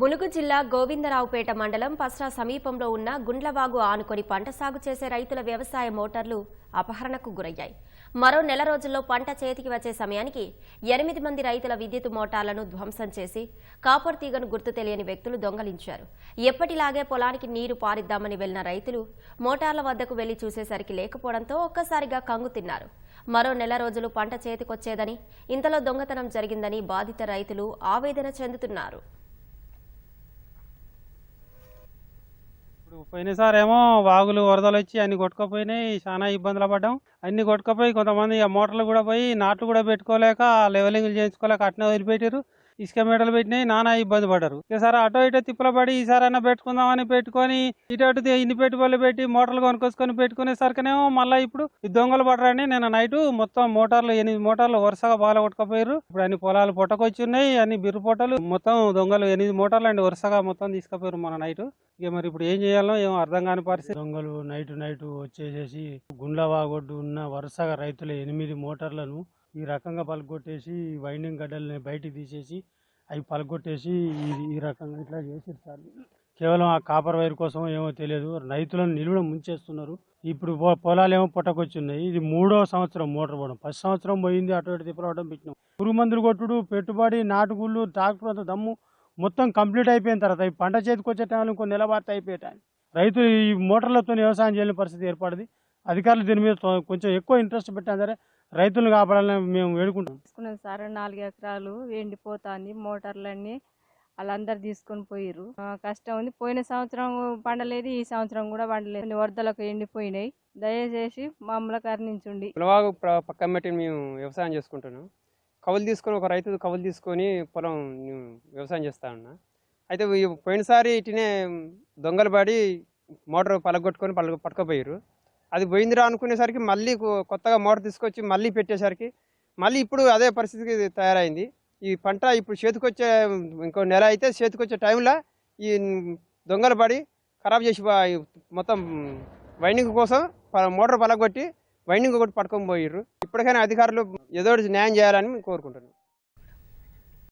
ములుగు జిల్లా గోవిందరావుపేట మండలం పస్రా సమీపంలో ఉన్న గుండ్లవాగు ఆనుకొని పంట సాగు చేసే రైతుల వ్యవసాయ మోటార్లు అపహరణకు గురయ్యాయి. మరో నెల రోజుల్లో పంట చేతికి వచ్చే సమయానికి ఎనిమిది మంది రైతుల విద్యుత్ మోటార్లను ధ్వంసం చేసి కాపర్ తీగను గుర్తు తెలియని వ్యక్తులు దొంగలించారు. ఎప్పటిలాగే పొలానికి నీరు పారిద్దామని వెళ్ళిన రైతులు మోటార్ల వద్దకు వెళ్ళి చూసేసరికి లేకపోవడంతో ఒక్కసారిగా కంగు తిన్నారు. మరో నెల రోజులు పంట చేతికొచ్చేదని ఇంతలో దొంగతనం జరిగిందని బాధిత రైతులు ఆవేదన చెందుతున్నారు. పోయినసారి ఏమో వాగులు వరదలు వచ్చి అన్ని కొట్టుకుపోయినాయి. చాలా ఇబ్బందులు పడ్డాం. అన్ని కొట్టుకుపోయి కొంతమంది మోటార్లు కూడా పోయి నాట్లు కూడా పెట్టుకోలేక లెవెలింగ్లు చేయించుకోలేక అట్నే వదిలిపెట్టారు ఇసుక మెడలు పెట్టినాయి నానా ఇబ్బంది పడ్డారు. ఈసారి అటో ఇటో తిప్పల పడి ఈసారైనా పెట్టుకుందామని పెట్టుకొని ఇటు అటు ఇన్ని పెట్టుబడులు పెట్టి మోటార్లు కొనుక్కొచ్చుకొని పెట్టుకునేసరికినేమో మళ్ళీ ఇప్పుడు దొంగలు పడరని నేను నైట్ మొత్తం మోటార్లు ఎనిమిది మోటార్లు వరుసగా బాగా కొట్టుకుపోయారు ఇప్పుడు అన్ని పొలాలు పొట్టకొచ్చి ఉన్నాయి అన్ని బిర్రు పొట్టలు మొత్తం దొంగలు ఎనిమిది మోటార్లు అండి వరుసగా మొత్తం తీసుకుపోయారు మన నైట్. ఇక మరి ఇప్పుడు ఏం చేయాలో ఏమో అర్థం కాని పరిస్థితి. దొంగలు నైట్ నైట్ వచ్చేసేసి గుండ్లవాగొడ్డు ఉన్న వరుసగా రైతుల ఎనిమిది మోటార్లను ఈ రకంగా పలగొట్టేసి వైండింగ్ గడ్డల్ని బయటికి తీసేసి అవి పలగొట్టేసి ఈ- ఈ రకంగా ఇట్లా చేసారు సార్. కేవలం ఆ కాపర్ వైర్ కోసం ఏమో తెలియదు. రైతులను నిలువ ముంచేస్తున్నారు. ఇప్పుడు పొ- పొలాలు ఏమో పుట్టకొచ్చున్నాయి ఇది మూడో సంవత్సరం మోటార్ పోవడం. ఫస్ట్ సంవత్సరం పోయింది అటు ఇటు తిప్పలవడం పెట్టినాం. పురుగు మందులు కొట్టుడు పెట్టుబడి నాటుగుళ్ళు ట్రాక్టర్ అంత దమ్ము మొత్తం కంప్లీట్ అయిపోయిన తర్వాత ఈ పంట చేతికి వచ్చే టైంలో ఇంకో నెలబాటు అయిపోయేటాయి రైతు ఈ మోటార్లతో వ్యవసాయం చేయని పరిస్థితి ఏర్పడింది. అధికారులు దీని మీద కొంచెం ఎక్కువ ఇంట్రెస్ట్ పెట్టాను సరే రైతులను కాపాడాలని మేము వేడుకుంటాం తీసుకున్నాం సార్. నాలుగు ఎకరాలు ఎండిపోతాంది మోటార్లన్నీ వాళ్ళందరు తీసుకొని పోయిర్రు. కష్టం ఉంది. పోయిన సంవత్సరం పండలేదు ఈ సంవత్సరం కూడా పండలేదు. కొన్ని వరదలకు ఎండిపోయినాయి. దయచేసి మమ్మల్ని కరుణించుండి పొలవాగు పక్కన పెట్టి మేము వ్యవసాయం చేసుకుంటున్నాం. కవులు తీసుకొని ఒక రైతు కవులు తీసుకొని పొలం నేను వ్యవసాయం చేస్తా ఉన్నా. అయితే ఈ పోయినసారి ఇటునే దొంగలు పడి మోటార్ పలగొట్టుకొని పలగ పట్టుకపోయారు అది పోయిందిరా అనుకునేసరికి మళ్ళీ కొత్తగా మోటార్ తీసుకొచ్చి మళ్ళీ పెట్టేసరికి మళ్ళీ ఇప్పుడు అదే పరిస్థితికి తయారైంది. ఈ పంట ఇప్పుడు చేతికొచ్చే ఇంకో నెల అయితే చేతికొచ్చే టైంలో ఈ దొంగలు పడి ఖరాబ్ చేసి మొత్తం వైండింగ్ కోసం ప- మోటార్ పలగొట్టి వైండింగ్ ఒకటి పట్టుకొని పోయిర్రు. ఇప్పటికైనా అధికారులు ఏదో న్యాయం చేయాలని కోరుకుంటున్నాను